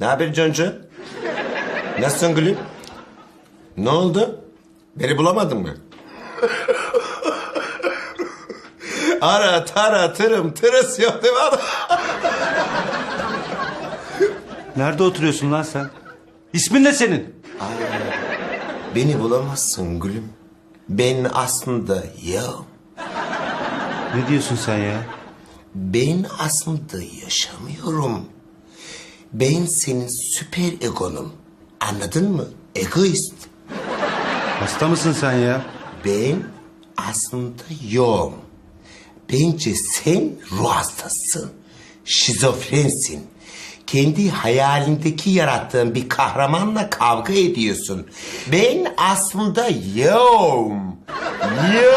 Ne haber Concu? Nasılsın gülüm? Ne oldu? Beni bulamadın mı? Ara tara tırım tırıs yok değil mi? Nerede oturuyorsun lan sen? İsmin ne senin? Beni bulamazsın gülüm. Ben aslında ya. Ne diyorsun sen ya? Ben aslında yaşamıyorum. Ben senin süper egonum. Anladın mı? Egoist. Hasta mısın sen ya? Ben aslında yoğum. Bence sen ruh hastasın. Şizofrensin. Kendi hayalindeki yarattığın bir kahramanla kavga ediyorsun. Ben aslında yoğum. Yoğum.